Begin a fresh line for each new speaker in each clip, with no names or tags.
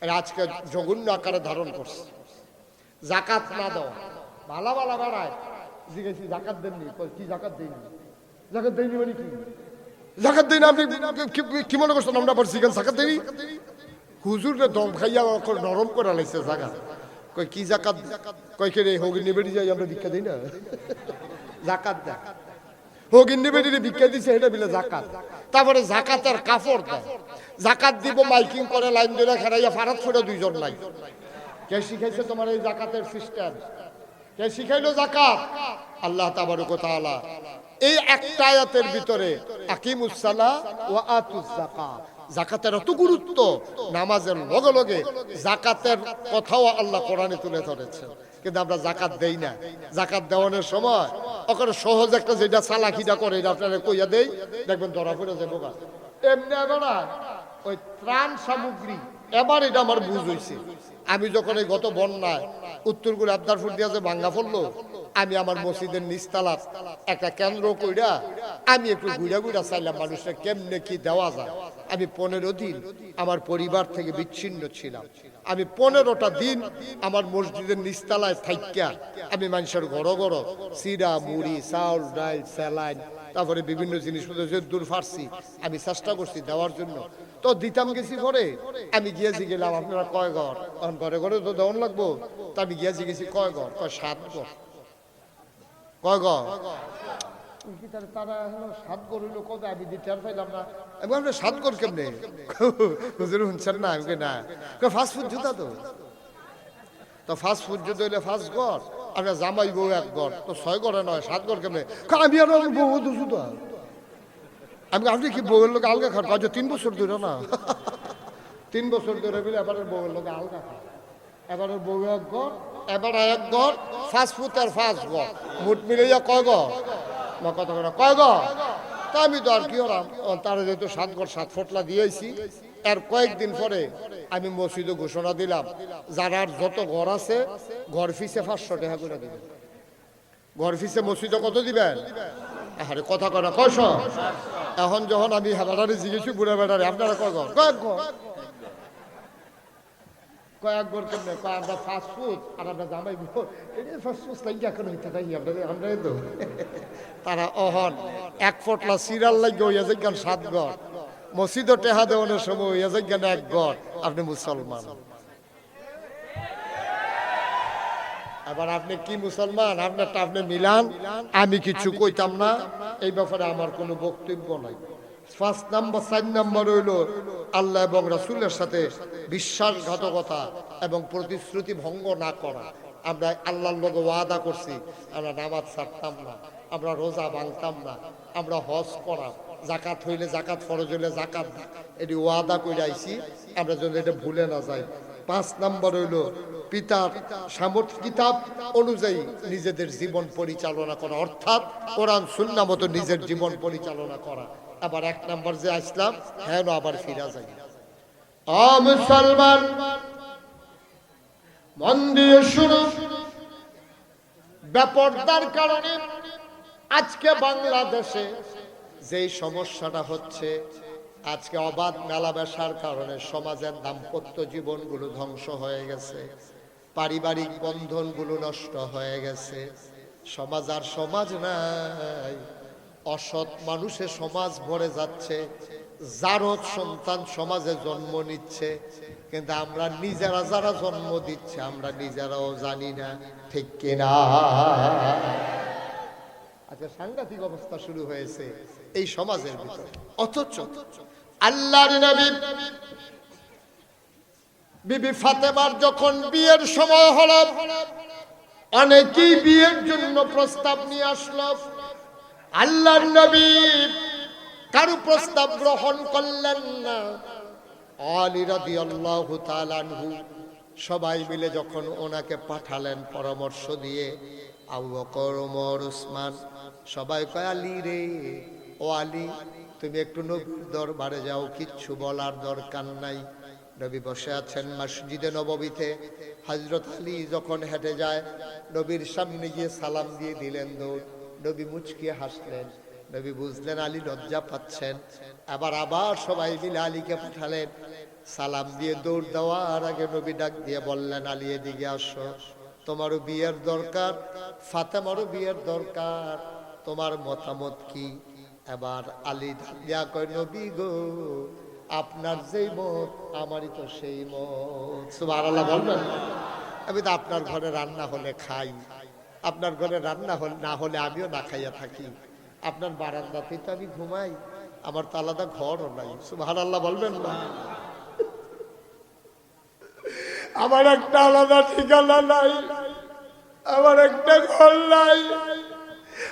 আজকে জঘন্য আকারে ধারণ করছে। জাকাত না দেওয়া। ভালা ভালা বেড়ায়। জিজ্ঞেসি জাকাত দেননি? কি জাকাত দেয়নি জাকাত দেয়নি মানে কি? জাকাত দেয়নি আপনি কি- মনে করছেন? আমরা আবার জিজ্ঞেস জাকাত দেয়নি হুজুরে দম খাইয়া নরম করে লাইছে জাকাত। কই কি জাকাত? কই কে রে হোগি নিবেড়ি যাই, আমরা ভিক্ষা দিই না? জাকাত দেয় হোগিন নিবেড়ি ভিক্ষা দিছে এটা বিলে জাকাত। তারপরে জাকাতের কাপড় দেয়। জাকাত দিব, মাইকিং করে, লাইন ধরে খেলাইয়া ফারাত ফুটে দুইজন নাই। কে শিখাইছে তোমার এই জাকাতের সিস্টেম? কে শিখাইলো জাকাত? আল্লাহ তাবারক তাআলা এই একটা আয়াতের ভিতরে আকিমুস সালাহ ওয়া আতুজ যাকাত জাকাতের এত গুরুত্ব, নামাজের লগে লগে জাকাতের কথাও আল্লাহ কোরআনে তুলে ধরেছেন। কিন্তু আমরা জাকাত দেই না। জাকাত দেওয়ানোর সময় ওখানে সহজ একটা যেটা চালাকিটা করে, এটা আপনারা কইয়া দেই, দেখবেন ধরা পড়ে যাব। এমনি এবার ওই ত্রাণ সামগ্রী, এবার এটা আমার বুঝ হয়েছে আমি যখন এই গত বন্যায় উত্তরগুলো আবদারপুর দিয়ে ভাঙ্গা পড়ল আমি আমার মসজিদের নিস্তালাত একটা কেন্দ্র কইরা আমি একটু ঘুরা ঘুরা চাইলাম, মানুষের কেমনে কি দেওয়া যায়। আমি পনেরো দিন আমার পরিবার থেকে বিচ্ছিন্ন ছিলাম। আমি পনেরোটা দিন আমার মসজিদের নিস্তালায় থাইকা, আমি মানুষের ঘর ঘর সিরা মুড়ি, চাউল, ডাল, স্যালাইন, তারপরে বিভিন্ন জিনিসপত্র দূর ফারছি আমি চেষ্টা করছি দেওয়ার জন্য। তো দিতাম গেছি পরে আমি গিয়েছি গেলাম আপনারা কয় ঘর? তখন ঘরে ঘরে তো দেওয়ান লাগবো। তা আমি গিয়েছি গেছি কয় ঘর? কয় সাত ঘর। কয় ঘর? তারা- হলো সাত ঘর হইল কবে আমি দিতে আর পাইলাম না। আমি সাত ঘর কেমনে? হুজুর শুনছেন না? আমি না। ফাস্ট ফুড জুতা তো। তো ফাস্ট ফুড যদি হইলে ফার্স্ট ঘর। আমরা জামাই বউ এক ঘর। তো ছয় ঘরে নয় সাত ঘর কেমনে? কয়, আমি আর আমার বউ দুশো তো আমি আপনি কি বউয়ের লোক আলগা খান কাজ তিন বছর ধরে না? তিন বছর ধরে বলে এবারে বউয়ের লোক আলগা খান এবারে বউ এক ঘর, এবারে এক ঘর ফাস্ট ফুড আর ফাস্ট ঘর। মুট মিলাইয়া কয় না, কত করে কয় ঘর? তা আমি তো আর কি হলাম তারা যেহেতু সাত ঘর, সাত ফটলা দিয়েছি। এর কয়েকদিন পরে আমি মসজিদে ঘোষণা দিলাম, যারা যত ঘর আছে, ঘর ফিসে পাঁচশো টাকা করে দিবেন। ঘর ফিসে মসজিদে কত দিবেন? আরে, কথা কয় না, কয়শ? এখন যখন আমি হেলারে জিজ্ঞেসি বুড়া বেড়ারে আপনারা কয় ঘর? কয়েক কয়েক ঘর? কেমনে? কয়, আমরা ফাস্ট আর আমরা জামাই এটা ফাস্ট ফুড এখন হইতে তাই আমরা তো। তারা অহন, এক ফটলা সিরিয়াল লাগে হইয়া যাইগান সাত ঘর। মসজিদ টেহা দেওয়ানোর সময় হইয়া যাইগান এক আপনি মুসলমান। আবার আপনি কি মুসলমান? আপনারটা আপনি মিলান আমি কিছু কইতাম না। এই ব্যাপারে আমার কোনো বক্তব্য নাই। ফার্স্ট নাম্বার চার নাম্বার হইল আল্লাহ এবং রাসুলের সাথে বিশ্বাসঘাতকতা এবং প্রতিশ্রুতি ভঙ্গ না করা। আমরা আল্লাহর লোক ওয়াদা করছি আমরা নামাজ ছাড়তাম না আমরা রোজা ভাঙতাম না আমরা হজ করা। জাকাত হইলে জাকাত ফরজ হইলে জাকাত এটি ওয়াদা করে আইছি আমরা যেন এটা ভুলে না যাই। পাঁচ নাম্বার হইল পিতার সামর্থ্য কিতাব অনুযায়ী নিজেদের জীবন পরিচালনা করা, অর্থাৎ কোরআন, সুন্না মতো নিজের জীবন পরিচালনা করা। আবার এক নাম্বার যে আসলাম হ্যাঁ আবার ফিরা যাই। মুসলমান, মন দিয়ে শুরু ব্যাপারটার কারণে আজকে বাংলাদেশে যেই সমস্যাটা হচ্ছে, আজকে অবাধ মেলা মেলামেশার কারণে সমাজের দাম্পত্য জীবনগুলো ধ্বংস হয়ে গেছে। পারিবারিক বন্ধনগুলো নষ্ট হয়ে গেছে। সমাজ আর সমাজ নাই। অসৎ মানুষে সমাজ ভরে যাচ্ছে। জারদ সন্তান সমাজে জন্ম নিচ্ছে। কিন্তু আমরা নিজেরা যারা জন্ম দিচ্ছে, আমরা নিজেরাও জানি না ঠিক কিনা। আচ্ছা সাংঘাতিক অবস্থা শুরু হয়েছে এই সমাজের ভিতরে। অথচ আল্লাহর বিবি ফাতেমার যখন বিয়ের সময় হলো, অনেকেই বিয়ের জন্য প্রস্তাব নিয়ে আসলো। আল্লাহর নবী কারও প্রস্তাব গ্রহণ করলেন না। সবাই মিলে যখন ওনাকে পাঠালেন পরামর্শ দিয়ে, আবু বকর ওমর সবাই কয়, আলী রে, ও আলী, তুমি একটু নবীর দরবারে যাও, কিচ্ছু বলার দরকার নাই। নবী বসে আছেন মসজিদে নববীতে। হজরত আলী যখন হেঁটে যায়, নবীর সামনে গিয়ে সালাম দিয়ে দিলেন দৌড় নবী মুচকিয়ে হাসলেন। নবী বুঝলেন আলী লজ্জা পাচ্ছেন। আবার আবার সবাই মিলে আলীকে পাঠালেন। সালাম দিয়ে দৌড় দেওয়ার আগে নবী ডাক দিয়ে বললেন, আলী, এদিকে আসো। তোমারও বিয়ের দরকার, ফাতেমারও বিয়ের দরকার। তোমার মতামত কি? এবার আলী দিয়া কয়, নবী গো আপনার যেই মত আমারই তো সেই মত সুবহানাল্লাহ বলবেন? আমি তো আপনার ঘরে রান্না হলে খাই। আপনার ঘরে রান্না হলে, না হলে আমিও না খাইয়া থাকি। আপনার বারান্দাতেই তো আমি ঘুমাই। আমার তো আলাদা ঘরও নাই। সুবহান আল্লাহ বলবেন না? আমার একটা আলাদা ঠিকানা নাই। আমার একটা ঘর নাই।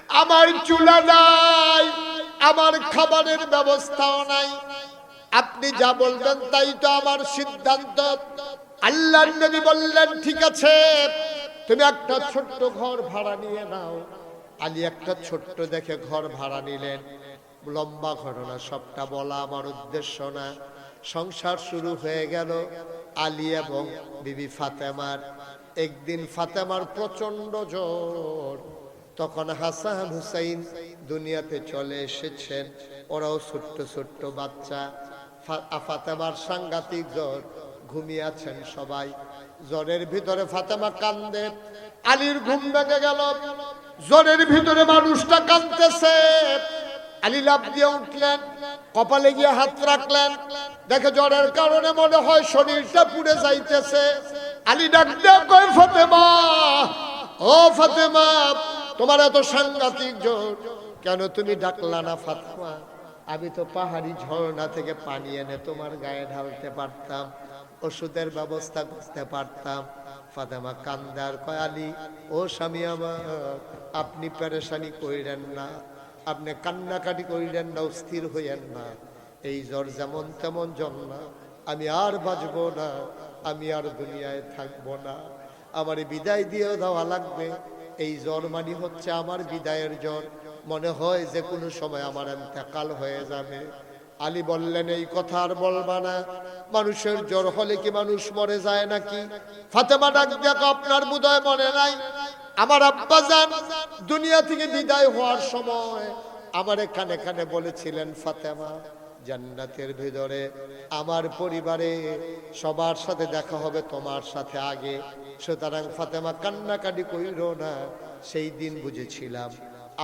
আমার চুলা নাই। আমার খাবারের ব্যবস্থাও নাই। আপনি যা বলবেন তাই তো আমার সিদ্ধান্ত। আল্লাহ নবী বললেন, ঠিক আছে, তুমি একটা ছোট্ট ঘর ভাড়া নিয়ে নাও। আলী একটা ছোট্ট দেখে ঘর ভাড়া নিলেন। লম্বা ঘটনা, সবটা বলা আমার উদ্দেশ্য না। সংসার শুরু হয়ে গেল আলী এবং বিবি ফাতেমার। একদিন ফাতেমার প্রচণ্ড জ্বর। তখন হাসান হুসাইন দুনিয়াতে চলে এসেছেন। ওরাও ছোট্ট ছোট্ট বাচ্চা। ফাতেমার সাংঘাতিক জ্বর ঘুমিয়ে সবাই। জ্বরের ভিতরে ফাতেমা কান্দে, আলীর ঘুম ভেঙে গেল। জ্বরের ভিতরে মানুষটা কান্দতেছে আলী লাভ দিয়ে উঠলেন, কপালে গিয়ে হাত রাখলেন। দেখে জ্বরের কারণে মনে হয় শরীরটা পুড়ে যাইতেছে। আলী ডাক কয়, ফাতেমা, ও ফাতেমা, তোমার এত সাংঘাতিক জ্বর, কেন তুমি ডাকলা না ফাতেমা? আমি তো পাহাড়ি ঝর্ণা থেকে পানি এনে তোমার গায়ে ঢালতে পারতাম, ওষুধের ব্যবস্থা করতে পারতাম। ফাতেমা কান্দার কয়ালি ও স্বামী আমার, আপনি পেরেশানি করিলেন না, আপনি কান্নাকাটি করিলেন না স্থির হইয়েন না। এই জ্বর যেমন তেমন না, আমি আর বাঁচবো না, আমি আর দুনিয়ায় থাকব না। আমার বিদায় দিয়ে দেওয়া লাগবে, এই জ্বর মানি হচ্ছে আমার বিদায়ের জ্বর। মনে হয় যে কোনো সময় আমার এতেকাল হয়ে যাবে। আলী বললেন, এই কথা আর বলবা না। মানুষের জ্বর হলে কি মানুষ মরে যায় নাকি? ফাতেমা ডাক দেখো, আপনার বোধহয় মনে নাই। আমার আব্বা যান, দুনিয়া থেকে বিদায় হওয়ার সময় আমার এখানে এখানে বলেছিলেন, ফাতেমা, জান্নাতের ভিতরে আমার পরিবারে সবার সাথে দেখা হবে, তোমার সাথে আগে। সুতরাং ফাতেমা কান্নাকাটি কইল না, সেই দিন বুঝেছিলাম।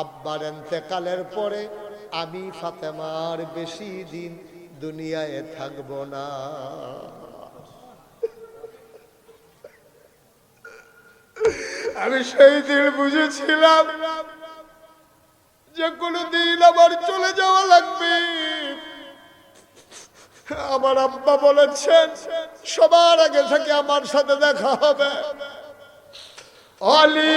আব্বার এতেকালের পরে আমি ফাতেমার বেশি দিন দুনিয়ায় থাকব না। আমি সেই দিন বুঝেছিলাম যে কোনো দিন আমার চলে যাওয়া লাগবে। আমার আব্বা বলেছেন, সবার আগে থেকে আমার সাথে দেখা হবে। অলি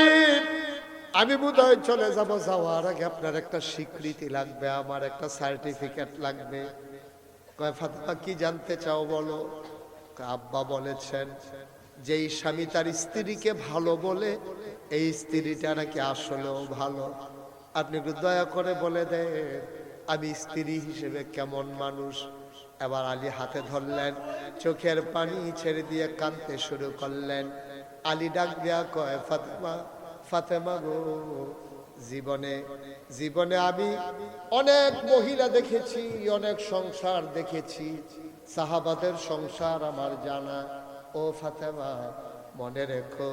আমি বোধহয় চলে যাব যাওয়ার আগে আপনার একটা স্বীকৃতি লাগবে, আমার একটা সার্টিফিকেট লাগবে। কয় কি জানতে চাও বলো? আব্বা বলেছেন যে, এই স্বামী তার স্ত্রীকে ভালো বলে, এই স্ত্রীটা নাকি আসলেও ভালো। আপনি দয়া করে বলে দেন, আমি স্ত্রী হিসেবে কেমন মানুষ? এবার আলী হাতে ধরলেন, চোখের পানি ছেড়ে দিয়ে কাঁদতে শুরু করলেন। আলী ডাক দেয়া কয়, ফাতেমা ফাতেমা গো, জীবনে জীবনে আমি অনেক মহিলা দেখেছি, অনেক সংসার দেখেছি। সাহাবাদের সংসার আমার জানা। ও ফাতেমা, মনে রেখো,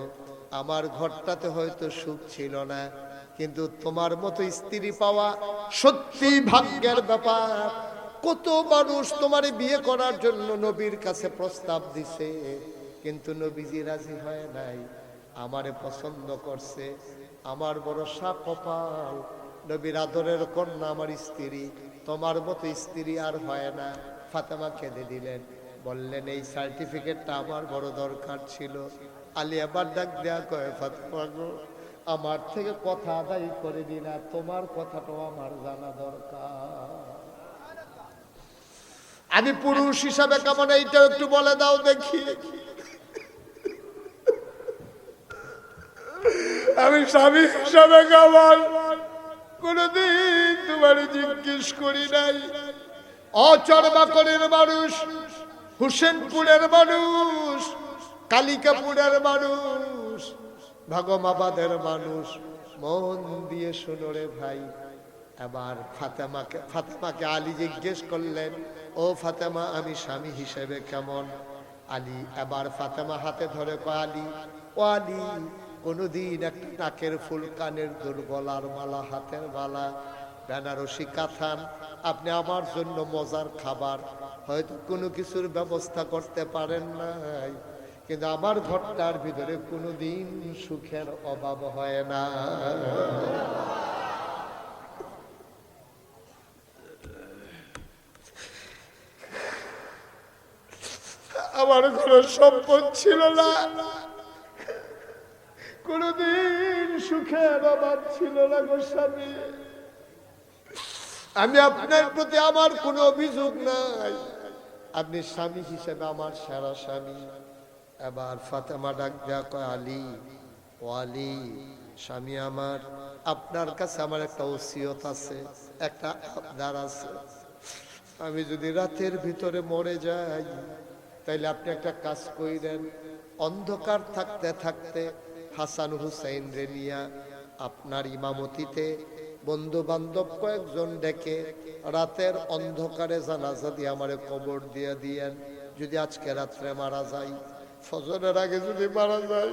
আমার ঘরটাতে হয়তো সুখ ছিল না, কিন্তু তোমার মতো স্ত্রী পাওয়া সত্যি ভাগ্যের ব্যাপার। কত মানুষ তোমার বিয়ে করার জন্য নবীর কাছে প্রস্তাব দিছে, কিন্তু নবীজি রাজি হয় নাই। আমারে পছন্দ করছে। আমার বড় সা কপাল, নবীর আদরের কন্যা আমার স্ত্রী, তোমার মতো স্ত্রী আর হয় না। ফাতেমা কেঁদে দিলেন, বললেন, এই সার্টিফিকেটটা আমার বড় দরকার ছিল। আলী আবার ডাক দেয়া কয়, ফাতেমা আমার থেকে কথা আদায় করে দিনা তোমার কথাটাও আমার জানা দরকার। আমি পুরুষ হিসাবে কেমন, এইটাও একটু বলে দাও দেখি। আমি স্বামী হিসাবে কেমন কোনদিন তোমার জিজ্ঞেস করি নাই। অচরবাকরের মানুষ, হুসেনপুরের মানুষ, কালিকাপুরের মানুষ, ভাগমাবাদের মানুষ, মন দিয়ে শুনো রে ভাই। এবার ফাতেমাকে ফাতেমাকে আলী জিজ্ঞেস করলেন, ও ফাতেমা, আমি স্বামী হিসেবে কেমন? আলী এবার ফাতেমা হাতে ধরে কয়, আলী, ও আলী কোনোদিন একটা নাকের ফুল কানের দুল গলার মালা হাতের মালা, বেনারসি কাথান। আপনি আমার জন্য মজার খাবার। হয়তো কোনো কিছুর ব্যবস্থা করতে পারেন নাই। কিন্তু আমার ঘরটার ভিতরে কোনোদিন সুখের অভাব হয় না। আমার ঘরে সম্পদ ছিল না। কোনদিন সুখের অভাব ছিল না গো স্বামী। আমি আপনার প্রতি আমার কোনো অভিযোগ নাই। আপনি স্বামী হিসেবে আমার সেরা স্বামী। এবার ফাতেমা ডাক দেয়া কয়, আলী, ও আলী, স্বামী আমার, আপনার কাছে আমার একটা ওসিয়ত আছে, একটা আবদার আছে। আমি যদি রাতের ভিতরে মরে যাই, তাইলে আপনি একটা কাজ কইরেন, অন্ধকার থাকতে থাকতে হাসান হুসাইন রেনিয়া আপনার ইমামতিতে বন্ধু বান্ধব কয়েকজন ডেকে রাতের অন্ধকারে জানাজা দিয়ে আমারে কবর দিয়ে দিয়েন। যদি আজকে রাত্রে মারা যাই ফজরের আগে যদি মারা যায়,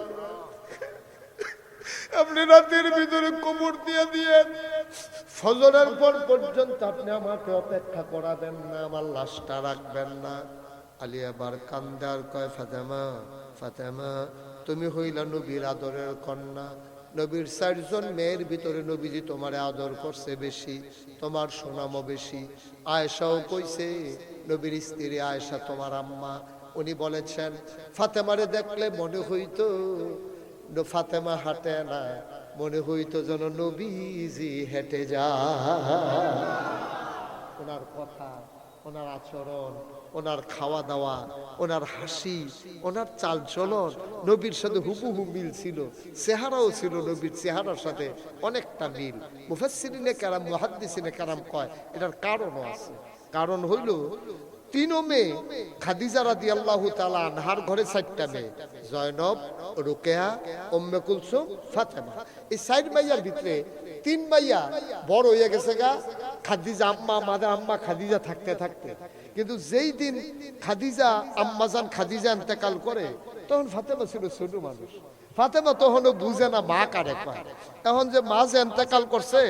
আপনি রাতের ভিতরে কবর দিয়ে দিয়ে ফজরের পর পর্যন্ত আপনি আমাকে অপেক্ষা করাবেন না, আমার লাশটা রাখবেন না। আলী আবার কান্দার কয়, ফাতেমা ফাতেমা তুমি হইলা নবীর আদরের কন্যা। নবীর চারজন মেয়ের ভিতরে নবীজি তোমার আদর করছে বেশি, তোমার সুনামও বেশি। আয়েশাও কইছে, নবীর স্ত্রী আয়েশা তোমার আম্মা। উনি বলেছেন, ফাতেমারে দেখলে মনে হইতো ফাতেমা হাঁটে না, মনে হইতো যেন নবীজি হেঁটে যা ওনার কথা। ওনার আচরণ, ওনার খাওয়া দাওয়া ওনার হাসি, ওনার চাল চলন নবীর সাথে হুবহু মিল ছিল, চেহারাও ছিল নবীর চেহারার সাথে অনেকটা মিল। মুফাসসিরিনে কারাম, মুহাদ্দিসিনে কারাম কয়, এটার কারণও আছে। কারণ হইল, তিনও মেয়ে, খাদিজা রাদি আল্লাহ তালা আনহার ঘরে চারটা মেয়ে, জয়নব, রুকেয়া ওম্মে কুলসুম, ফাতেমা। এই সাইড মাইয়ার ভিতরে তিন ভাইয়া বড় হয়ে গেছে গা। খাদিজা আম্মা মাদা আম্মা, খাদিজা থাকতে থাকতে। কিন্তু যেই দিন খাদিজা আম্মা আম্মাজান খাদিজা ইন্তেকাল করে, তখন ফাতেমা ছিল ছোট মানুষ। ফাতেমা তখনও বুঝে না মা কারে কয়। এখন যে মা যে এন্তেকাল করছে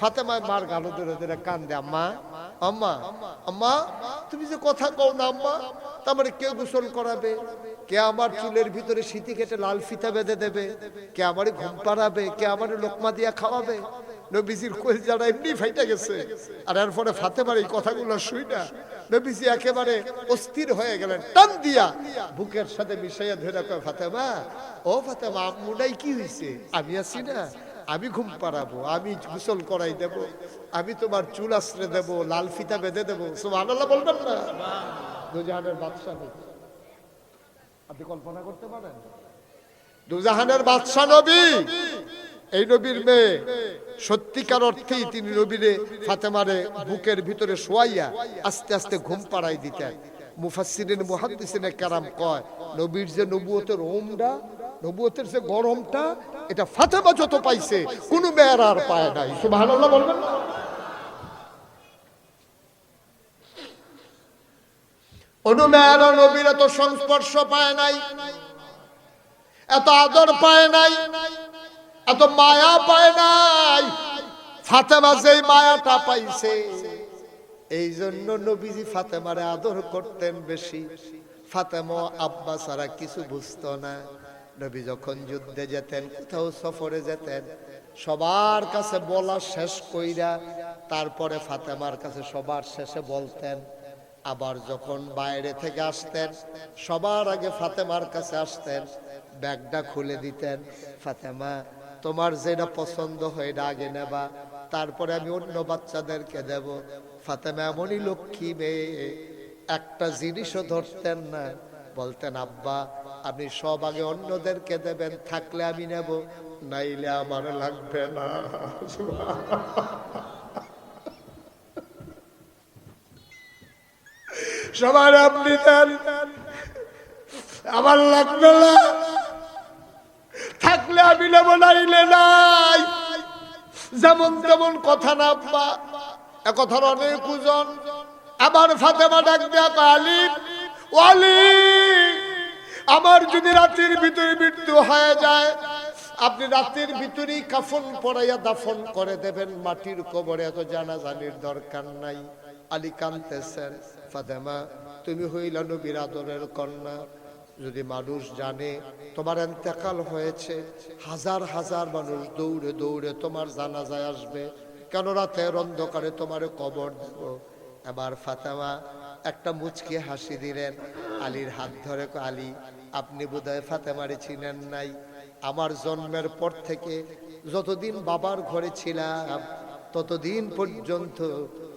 ফাতেমায় মার গালো ধরে ধরে কান দে আম্মা আম্মা আম্মা, তুমি যে কথা কও না, আম্মা তার মানে কেউ গোসল করাবে? কে আমার চুলের ভিতরে সিটি কেটে লাল ফিতা বেঁধে দেবে? কে আমারে ঘুম পাড়াবে? কে আমারে লোকমা দিয়া খাওয়াবে? নবীজির কোল যারা এমনি ফাইটা গেছে। আর এর পরে ফাতেমার এই কথাগুলো শুই না। নবীজি একেবারে অস্থির হয়ে গেলেন। টান দিয়া বুকের সাথে মিশাইয়া ধরে কয় ফাতেমা, ও ফাতেমা আম্মুনাই কি হয়েছে আমি আছি না। আমি ঘুম পাড়াবো, আমি গোসল করাই দেব, আমি তোমার চুল আশ্রে দেব, লাল ফিতা বেঁধে দেবো। সুবহানাল্লাহ বলবেন না। দুজাহানের বাদশাহ। আপনি কল্পনা করতে পারেন? দুজাহানের বাদশাহ নবী, এই নবীর মেয়ে, সত্যিকার অর্থেই তিনি নবীরে ফাতেমারে বুকের ভিতরে শোয়াইয়া আস্তে আস্তে ঘুম পাড়াই দিতেন। মুফাসসিরিন মুহাদ্দিসিনে কারাম কয়, নবীর যে নবুয়তের ওমটা, নবুয়তের যে গরমটা, এটা ফাতেমা যত পাইছে, কোনো মেয়ের আর পায় নাই। সুবহানাল্লাহ বলবেন না? কোনো মেয়েরা নবীর এত সংস্পর্শ পায় নাই, এত আদর পায় নাই, এত মায়া পায় নাই। ফাতেমা যেই মায়াটা পাইছে, এই জন্য নবীজি ফাতেমারে আদর করতেন বেশি। ফাতেমা আব্বা ছাড়া কিছু বুঝতো না। নবী যখন যুদ্ধে যেতেন, কোথাও সফরে যেতেন, সবার কাছে বলা শেষ কইরা তারপরে ফাতেমার কাছে সবার শেষে বলতেন আবার যখন বাইরে থেকে আসতেন, সবার আগে ফাতেমার কাছে আসতেন, ব্যাগটা খুলে দিতেন, ফাতেমা, তোমার যেটা পছন্দ হয় এটা আগে নেবা, তারপরে আমি অন্য বাচ্চাদেরকে দেব। ফাতেমা এমনই লক্ষ্মী মেয়ে, একটা জিনিসও ধরতেন না। বলতেন, আব্বা, আপনি সব আগে অন্যদেরকে দেবেন, থাকলে আমি নেব, নাইলে আমার লাগবে না। সবার আপনি দেন। আমার লাগবে না। থাকলে আমি নেব, নাইলে নাই। যেমন তেমন কথা না, আব্বা। এ কথার অনেক ওজন। আবার ফাতেমা ডাক আলী, আমার যদি রাতের ভিতরে মৃত্যু হয়ে যায়, আপনি রাতের ভিতরেই কাফন পরাইয়া দাফন করে দেবেন, মাটির কবরে। এত জানাজানির দরকার নাই। আলী কানতেছেন। ফাতেমা, তুমি হইলা নবীর আদরের কন্যা। যদি মানুষ জানে তোমার এন্তেকাল হয়েছে, হাজার হাজার মানুষ দৌড়ে দৌড়ে তোমার জানাজায় আসবে, কেন রাতের অন্ধকারে তোমার কবর দেব? এবার ফাতেমা একটা মুচকি হাসি দিলেন, আলীর হাত ধরে আলী, আপনি বোধহয় ফাতেমারে চিনেন নাই। আমার জন্মের পর থেকে যতদিন বাবার ঘরে ছিলাম, ততদিন পর্যন্ত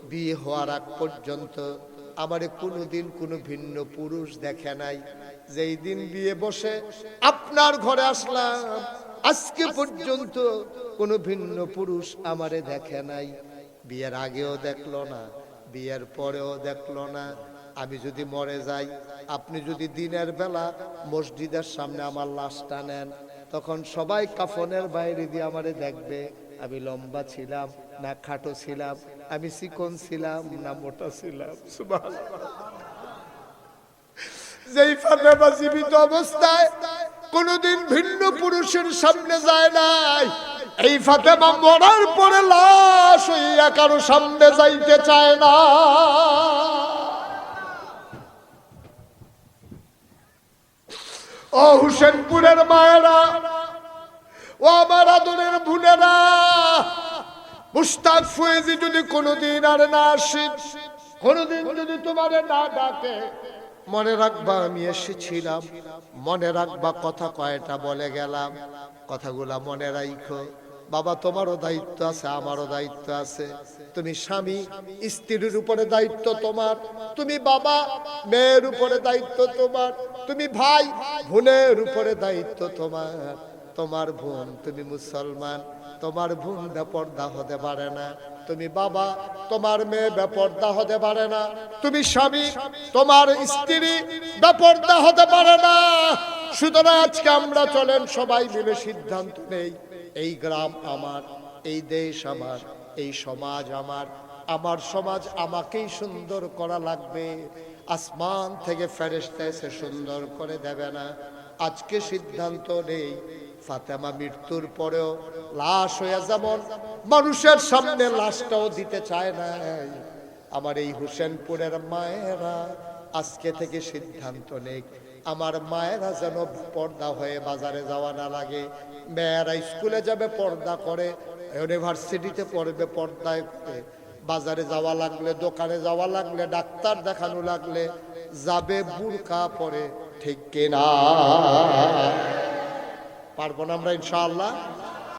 বিয়ে হওয়ার আগ পর্যন্ত আমারে কোনোদিন কোনো ভিন্ন পুরুষ দেখে নাই। যেই দিন বিয়ে বসে আপনার ঘরে আসলাম, আজকে পর্যন্ত কোনো ভিন্ন পুরুষ আমারে দেখে নাই। বিয়ের আগেও দেখল না, বিয়ের পরেও দেখল না। আমি যদি মরে যাই, আপনি যদি দিনের বেলা মসজিদের সামনে আমার লাশটা নেন, তখন সবাই কাফনের বাইরে দিয়ে আমারে দেখবে। আমি লম্বা ছিলাম, না খাটো ছিলাম, আমি চিকন ছিলাম, না মোটা ছিলাম। যেই ফাতেমা জীবিত অবস্থায় কোনোদিন ভিন্ন পুরুষের সামনে যায় নাই, এই ফাতেমা মরার পরে লাশ হইয়া কারও সামনে যাইতে চায় না। ও হুসেনপুরের মায়েরা ও আমার আদরের ভুলেরা মুস্তাক ফয়েজি যদি কোনোদিন আর না আসে, কোনোদিন যদি তোমার না ডাকে, মনে রাখবা আমি এসেছিলাম, মনে রাখবা কথা কয়টা বলে গেলাম, কথাগুলা মনে রাখো বাবা, তোমারও দায়িত্ব আছে, আমারও দায়িত্ব আছে। তুমি স্বামী, স্ত্রীর উপরে দায়িত্ব তোমার, তুমি বাবা, মেয়ের উপরে দায়িত্ব তোমার, তুমি ভাই ভুলের উপরে দায়িত্ব তোমার। তোমার বোন, তুমি মুসলমান, তোমার বোন বেপর্দা হতে পারে না। তুমি বাবা, তোমার মেয়ে বেপর্দা হতে পারে না। তুমি স্বামী, তোমার স্ত্রী বেপর্দা হতে পারে না। সুতরাং আজকে আমরা চলেন, সবাই মিলে সিদ্ধান্ত নেই, এই গ্রাম আমার, এই দেশ আমার, এই সমাজ আমার। আমার সমাজ আমাকেই সুন্দর করা লাগবে। আসমান থেকে ফেরেস্তা এসে সুন্দর করে দেবে না। আজকে সিদ্ধান্ত নেই ফাতেমা মৃত্যুর পরেও লাশ হয়ে যেমন মানুষের সামনে লাশটাও দিতে চায় না আমার এই হুসেনপুরের মায়েরা আজকে থেকে সিদ্ধান্ত নেই আমার মায়েরা যেন পর্দা হয়ে বাজারে যাওয়া না লাগে। মেয়েরা স্কুলে যাবে, পর্দা করে ইউনিভার্সিটিতে পড়বে পর্দায়। বাজারে যাওয়া লাগলে, দোকানে যাওয়া লাগলে, ডাক্তার দেখানো লাগলে, যাবে বুরকা পরে, ঠিক কিনা? পারব না আমরা ইনশাআল্লাহ।